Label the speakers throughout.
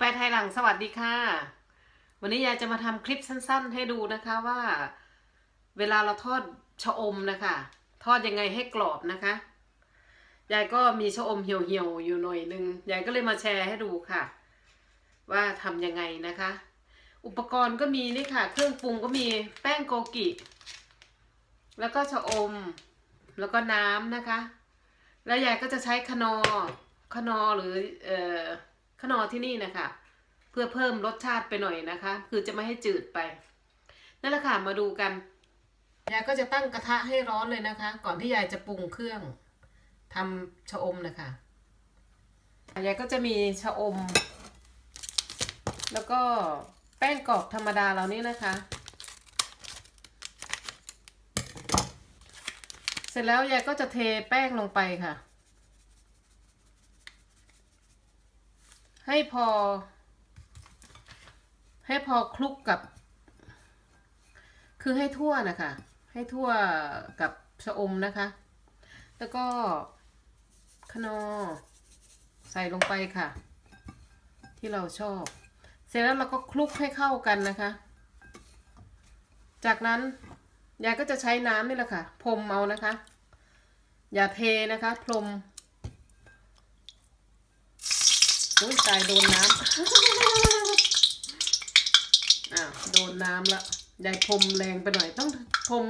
Speaker 1: ไปไทยหลังสวัสดีค่ะ วันนี้ยายจะมาทำคลิปสั้น ๆ ให้ดูนะคะว่า เวลาเราทอดชะอมนะคะ ทอดยังไงให้กรอบนะคะ ยายก็มีชะอมเหี่ยวๆอยู่หน่อยนึง ยายก็เลยมาแชร์ให้ดูค่ะ ว่าทำยังไงนะคะ อุปกรณ์ก็มีนี่ค่ะ เครื่องปรุงก็มีแป้งโกกิ แล้วก็ชะอม แล้วก็น้ำนะคะ แล้วยายก็จะใช้คนอ คนอหรือเอ่อ ขนอที่นี่นะคะ เพื่อเพิ่มรสชาติไปหน่อยนะคะ คือจะไม่ให้จืดไปนั่นแหละค่ะมาดูกันยายก็จะตั้งกระทะให้ร้อนเลยนะคะ ก่อนที่ยายจะปรุงเครื่องทำชะอมนะคะยายก็จะมีชะอม แล้วก็แป้งกรอบธรรมดาเรานี่นะคะ เสร็จแล้วยายก็จะเทแป้งลงไปค่ะ ให้พอ ให้พอคลุกกับ คือให้ทั่วนะคะ ให้ทั่วกับชะอมนะคะ แล้วก็คนอใส่ลงไปค่ะ ที่เราชอบ เสร็จแล้วเราก็คลุกให้เข้ากันนะคะ จากนั้นยายก็จะใช้น้ำนี่แหละค่ะพรมเอานะคะ อย่าเทนะคะ พรม อุ้ยตายโดนน้ำอ้าวโดนน้ำละยายพรมแรงไปหน่อยต้องพรม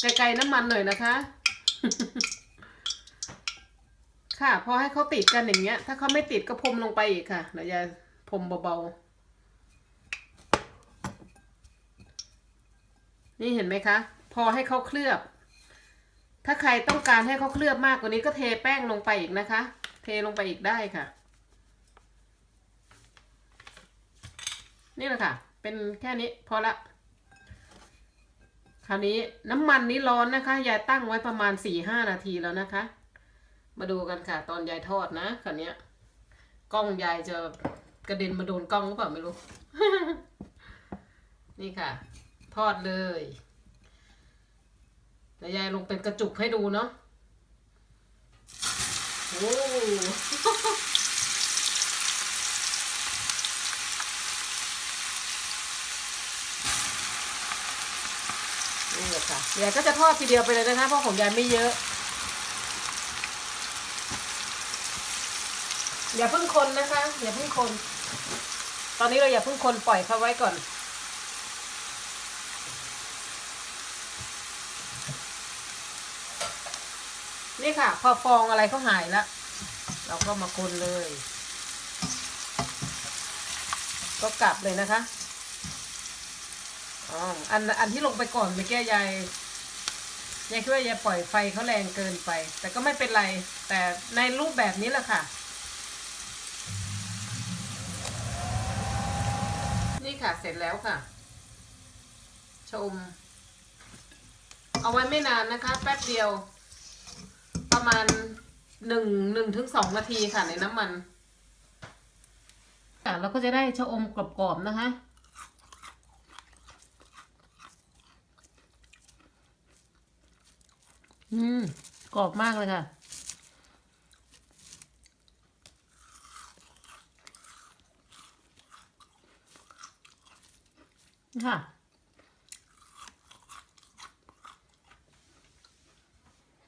Speaker 1: ไกลๆน้ำมันหน่อยนะคะ ค่ะพอให้เขาติดกันอย่างเงี้ย ถ้าเขาไม่ติดก็พรมลงไปอีกค่ะเดี๋ยวยายพรมเบาๆ นี่เห็นไหมคะ พอให้เขาเคลือบ ถ้าใครต้องการให้เขาเคลือบมากกว่านี้ก็เทแป้งลงไปอีกนะคะ เทลงไปอีกได้ค่ะ นี่แหละค่ะ เป็นแค่นี้พอละ คราวนี้น้ำมันนี้ร้อนนะคะ ยายตั้งไว้ประมาณสี่ห้านาทีแล้วนะคะ มาดูกันค่ะ ตอนยายทอดนะคราวนี้กล้องยายจะกระเด็นมาโดนกล้องหรือเปล่าไม่รู้ นี่ค่ะ ทอดเลยเดี๋ยวยายลงเป็นกระจุกให้ดูเนาะโอ้ นี่แหละค่ะยายก็จะทอดทีเดียวไปเลยนะคะเพราะของยายไม่เยอะอย่าเพิ่งคนนะคะ อย่าเพิ่งคน ตอนนี้เราอย่าเพิ่งคนปล่อยเขาไว้ก่อน นี่ค่ะ พอฟองอะไรเขาหายแล้วเราก็มาคนเลย ก็กลับเลยนะคะ อ๋ออันอันที่ลงไปก่อนเมื่อกี้ยายยายคิดว่ายายปล่อยไฟเขาแรงเกินไป แต่ก็ไม่เป็นไร แต่ในรูปแบบนี้แหละค่ะ นี่ค่ะเสร็จแล้วค่ะ ชม เอาไว้ไม่นานนะคะ แป๊บเดียว ประมาณหนึ่งหนึ่งถึงสองนาทีค่ะในน้ำมันอะเราก็จะได้ชะอมกรอบๆนะคะ อืมกรอบมากเลยค่ะ ค่ะ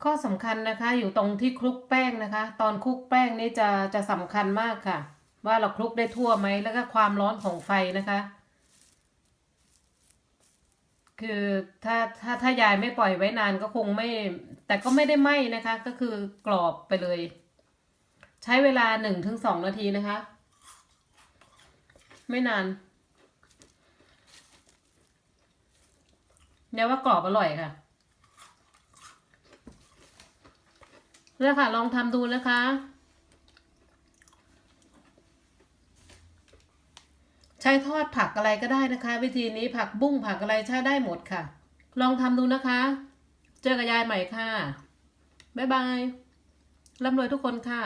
Speaker 1: ข้อสำคัญนะคะ อยู่ตรงที่คลุกแป้งนะคะ ตอนคลุกแป้งนี่จะจะสำคัญมากค่ะ ว่าเราคลุกได้ทั่วไหมแล้วก็ความร้อนของไฟนะคะ คือถ้าถ้าถ้ายายไม่ปล่อยไว้นานก็คงไม่ แต่ก็ไม่ได้ไหม้นะคะ ก็คือกรอบไปเลย ใช้เวลาหนึ่งถึงสองนาทีนะคะ ไม่นานเดี๋ยวว่ากรอบอร่อยค่ะแล้วค่ะ ลองทำดูนะคะ ใช้ทอดผักอะไรก็ได้นะคะ วิธีนี้ผักบุ้งผักอะไรใช้ได้หมดค่ะ ลองทำดูนะคะ เจอกับยายใหม่ค่ะ บ๊ายบายร่ำรวยทุกคนค่ะ